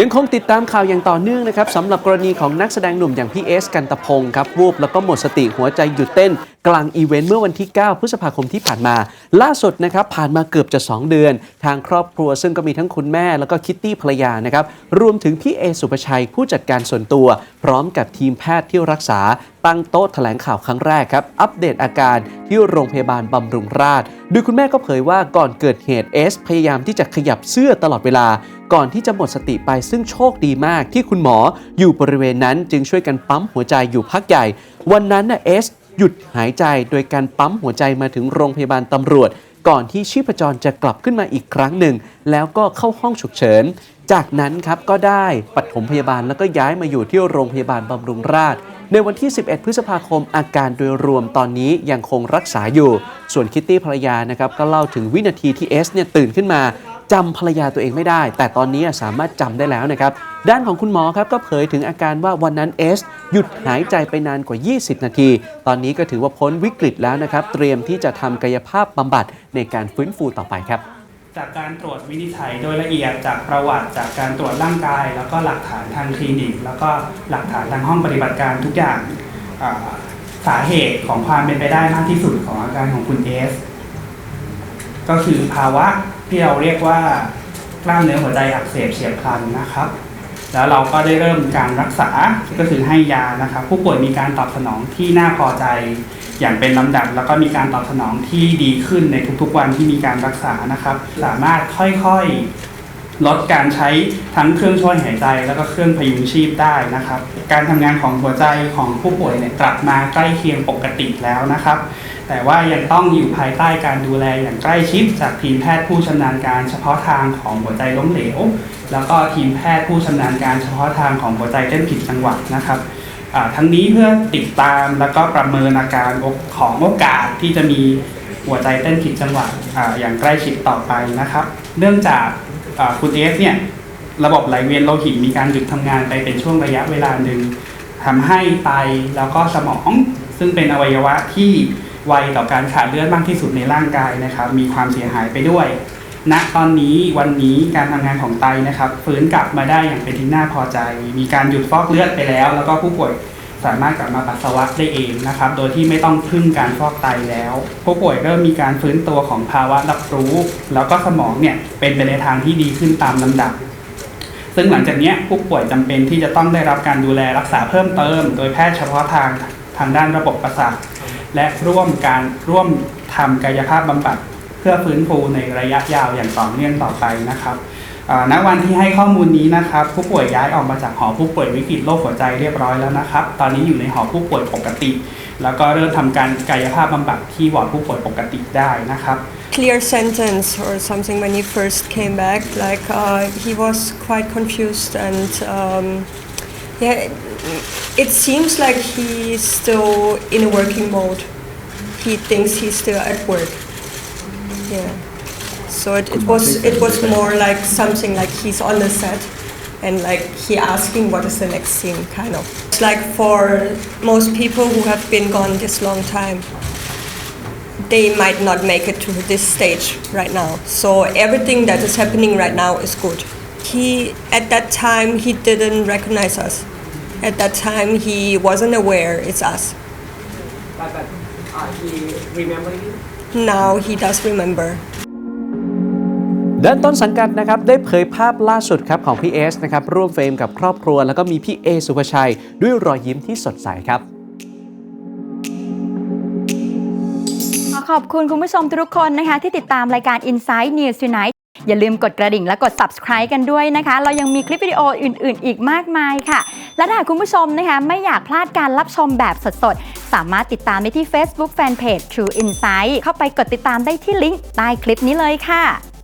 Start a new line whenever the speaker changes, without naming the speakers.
ยังคงติดตามข่าวอย่างต่อเนื่องนะครับสำหรับกรณีของนักแสดงหนุ่มอย่างพี่เอสกันตะพงศ์ครับวูบแล้วก็หมดสติหัวใจหยุดเต้น กลางอีเวนต์เมื่อวันที่ 9 พฤษภาคมที่ผ่านมา ล่าสุดนะครับผ่านมาเกือบจะ 2 เดือน ทางครอบครัวซึ่งก็มีทั้งคุณแม่แล้วก็คิตตี้ภรรยานะครับรวมถึงพี่เอสุภชัยผู้จัดการส่วนตัว พร้อมกับทีมแพทย์ที่รักษาตั้งโต๊ะแถลงข่าวครั้งแรกครับ อัปเดตอาการที่โรงพยาบาลบำรุงราษฎร์โดยคุณแม่ก็เผยว่าก่อนเกิดเหตุเอสพยายามที่จะขยับเสื้อตลอดเวลา ก่อนที่จะหมดสติไปซึ่งโชคดีมากที่คุณหมออยู่บริเวณนั้นจึงช่วยกันปั๊มหัวใจอยู่พักใหญ่ วันนั้นนะเอส หยุดหายใจโดยการปั๊มหัวใจมาถึงโรงพยาบาลตำรวจ ก่อนที่ชีพจรจะกลับขึ้นมาอีกครั้งหนึ่ง แล้วก็เข้าห้องฉุกเฉิน จากนั้นครับก็ได้ปฐมพยาบาลแล้วก็ย้ายมาอยู่ที่โรงพยาบาลบำรุงราษฎร์ในวันที่ 11 พฤษภาคมอาการโดยรวมตอนนี้ยังคงรักษาอยู่ ส่วนคิตตี้ภรรยานะครับก็เล่าถึงวินาทีที่เอสเนี่ยตื่นขึ้นมา จำภรรยาตัวเองไม่ได้ แต่ตอนนี้สามารถจำได้แล้วนะครับ ด้านของคุณหมอครับก็เผยถึงอาการว่าวันนั้นเอสหยุดหายใจไปนานกว่า 20 นาที ตอนนี้ก็ถือว่าพ้นวิกฤตแล้วนะครับ เตรียมที่จะทำกายภาพบำบัดในการฟื้นฟูต่อไปครับ
จากการตรวจวินิจฉัยโดยละเอียดจากประวัติจากการตรวจร่างกาย แล้วก็หลักฐานทางคลินิก แล้วก็หลักฐานทางห้องปฏิบัติการทุกอย่างสาเหตุของความเป็นไปได้มากที่สุดของอาการของคุณเอสก็คือภาวะ ที่เราเรียกว่ากล้ามเนื้อหัวใจอักเสบเฉียบพลันนะครับ แล้วเราก็ได้เริ่มการรักษาก็คือให้ยานะครับ ผู้ป่วยมีการตอบสนองที่น่าพอใจอย่างเป็นลำดับ แล้วก็มีการตอบสนองที่ดีขึ้นในทุกๆวันที่มีการรักษานะครับ สามารถค่อยๆ ลดการใช้ทั้งเครื่องช่วยหายใจ แล้วก็เครื่องพยุงชีพได้นะครับ การทำงานของหัวใจของผู้ป่วยเนี่ยกลับมาใกล้เคียงปกติแล้วนะครับ แต่ว่ายังต้องอยู่ภายใต้การดูแลอย่างใกล้ชิด จากทีมแพทย์ผู้ชำนาญการเฉพาะทางของหัวใจล้มเหลว แล้วก็ทีมแพทย์ผู้ชำนาญการเฉพาะทางของหัวใจเต้นผิดจังหวะนะครับทั้งนี้เพื่อติดตามแล้วก็ประเมินอาการของโอกาสที่จะมีหัวใจเต้นผิดจังหวะออย่างใกล้ชิดต่อไปนะครับ เนื่องจาก คุณเอสเนี่ยระบบไหลเวียนโลหิตมีการหยุดทำงานไปเป็นช่วงระยะเวลาหนึ่งทำให้ไตแล้วก็สมอง ซึ่งเป็นอวัยวะที่ไวต่อการขาดเลือดมากที่สุดในร่างกายนะครับ มีความเสียหายไปด้วยณตอนนี้วันนี้การทำงานของไตนะครับฟื้นกลับมาได้อย่างเป็นที่น่าพอใจ มีการหยุดฟอกเลือดไปแล้ว แล้วก็ผู้ป่วย สามารถกลับมาปัสสาวะได้เองนะครับ โดยที่ไม่ต้องพึ่งการฟอกไตแล้ว ผู้ป่วยเริ่มมีการฟื้นตัวของภาวะรับรู้ แล้วก็สมองเนี่ยเป็นไปในทางที่ดีขึ้นตามลำดับ ซึ่งหลังจากนี้ผู้ป่วยจำเป็นที่จะต้องได้รับการดูแลรักษาเพิ่มเติม โดยแพทย์เฉพาะทางทางด้านระบบประสาทและร่วมการร่วมทำกายภาพบำบัด เพื่อฟื้นฟูในระยะยาวอย่างต่อเนื่องต่อไปนะครับ ณวันที่ให้ข้อมูลนี้นะครับผู้ป่วยย้ายออกมาจากหอผู้ป่วยวิกฤตโรคหัวใจเรียบร้อยแล้วนะครับ ตอนนี้อยู่ในหอผู้ป่วยปกติ แล้วก็เริ่มทำการกายภาพบำบัดที่วอร์ดผู้ป่วยปกติได้นะครับ
clear sentence or something when he first came back. Like uh, he was quite confused and um, yeah, it seems like he's still in a working mode. He thinks he's still at work. Yeah. So it, it was it was more like something like he's on the set and like he asking what is the next scene kind of. It's like for most people who have been gone this long time they might not make it to this stage right now. So everything that is happening right now is good. He at that time he didn't recognize us. At that time he wasn't aware it's us.
But, but uh, he remember you?
Now he does remember.
ด้านต้นสังกัดนะครับได้เผยภาพล่าสุดครับของพี่เอสนะครับร่วมเฟรมกับครอบครัว แล้วก็มีพี่เอสุภชัย ด้วยรอยยิ้มที่สดใสครับ
ขอขอบคุณคุณผู้ชมทุกคนนะคะ ที่ติดตามรายการ Inside News Tonight อย่าลืมกดกระดิ่งและกด subscribe กันด้วยนะคะ เรายังมีคลิปวิดีโออื่น ๆ อีกมากมายค่ะ และถ้าคุณผู้ชมนะคะไม่อยากพลาดการรับชมแบบสด ๆ สามารถติดตามได้ที่ Facebook Fanpage True Insight เข้าไปกดติดตามได้ที่ลิงก์ใต้คลิปนี้เลยค่ะ